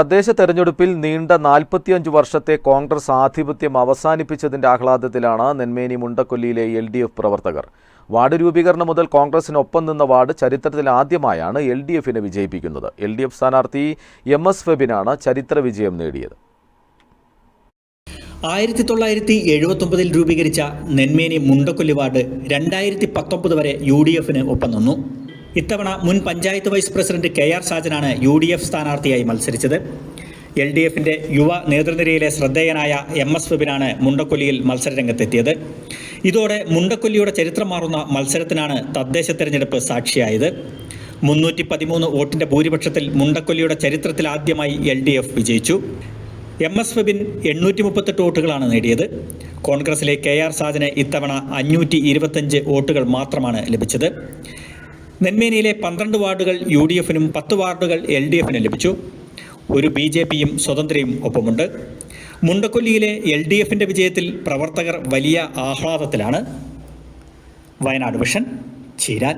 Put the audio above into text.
തദ്ദേശ തെരഞ്ഞെടുപ്പിൽ നീണ്ട നാൽപ്പത്തിയഞ്ച് വർഷത്തെ കോൺഗ്രസ് ആധിപത്യം അവസാനിപ്പിച്ചതിന്റെ ആഹ്ലാദത്തിലാണ് നെന്മേനി മുണ്ടക്കൊല്ലിയിലെ എൽ ഡി എഫ് പ്രവർത്തകർ. വാർഡ് രൂപീകരണം മുതൽ കോൺഗ്രസിനൊപ്പം നിന്ന വാർഡ് ചരിത്രത്തിൽ ആദ്യമായാണ് എൽ ഡി എഫിനെ വിജയിപ്പിക്കുന്നത്. എൽ ഡി എഫ് സ്ഥാനാർത്ഥി എം എസ് ഫെബിനാണ് ചരിത്ര വിജയം നേടിയത്. ആയിരത്തി തൊള്ളായിരത്തി എഴുപത്തൊമ്പതിൽ രൂപീകരിച്ച നെന്മേനി മുണ്ടക്കൊല്ലി വാർഡ് രണ്ടായിരത്തി പത്തൊമ്പത് വരെ യു ഡി എഫിന് ഒപ്പം നിന്നു. ഇത്തവണ മുൻ panchayat vice president K R ഷാജനാണ് U D F സ്ഥാനാർത്ഥിയായി മത്സരിച്ചത്. എൽ ഡി എഫിന്റെ യുവ നേതൃനിരയിലെ ശ്രദ്ധേയനായ എം എസ് വിപിനാണ് മുണ്ടക്കൊല്ലിയിൽ മത്സരരംഗത്തെത്തിയത്. ഇതോടെ മുണ്ടക്കൊല്ലിയുടെ ചരിത്രം മാറുന്ന മത്സരത്തിനാണ് തദ്ദേശ തെരഞ്ഞെടുപ്പ് സാക്ഷിയായത്. മുന്നൂറ്റി പതിമൂന്ന് വോട്ടിന്റെ ഭൂരിപക്ഷത്തിൽ മുണ്ടക്കൊല്ലിയുടെ ചരിത്രത്തിൽ ആദ്യമായി എൽ ഡി എഫ് വിജയിച്ചു. എം എസ് ഫെബിൻ എണ്ണൂറ്റി മുപ്പത്തെട്ട് വോട്ടുകളാണ് നേടിയത്. കോൺഗ്രസിലെ കെ ആർ സാജന് ഇത്തവണ അഞ്ഞൂറ്റി ഇരുപത്തഞ്ച് വോട്ടുകൾ മാത്രമാണ് ലഭിച്ചത്. നെന്മേനിയിലെ പന്ത്രണ്ട് വാർഡുകൾ യു ഡി എഫിനും പത്ത് വാർഡുകൾ എൽ ഡി എഫിനും ലഭിച്ചു. ഒരു ബി ജെ പിയും സ്വതന്ത്രയും ഒപ്പമുണ്ട്. മുണ്ടക്കൊല്ലിയിലെ എൽ ഡി എഫിന്റെ വിജയത്തിൽ പ്രവർത്തകർ വലിയ ആഹ്ലാദത്തിലാണ്. വയനാട് വിഷൻ ചീരാൻ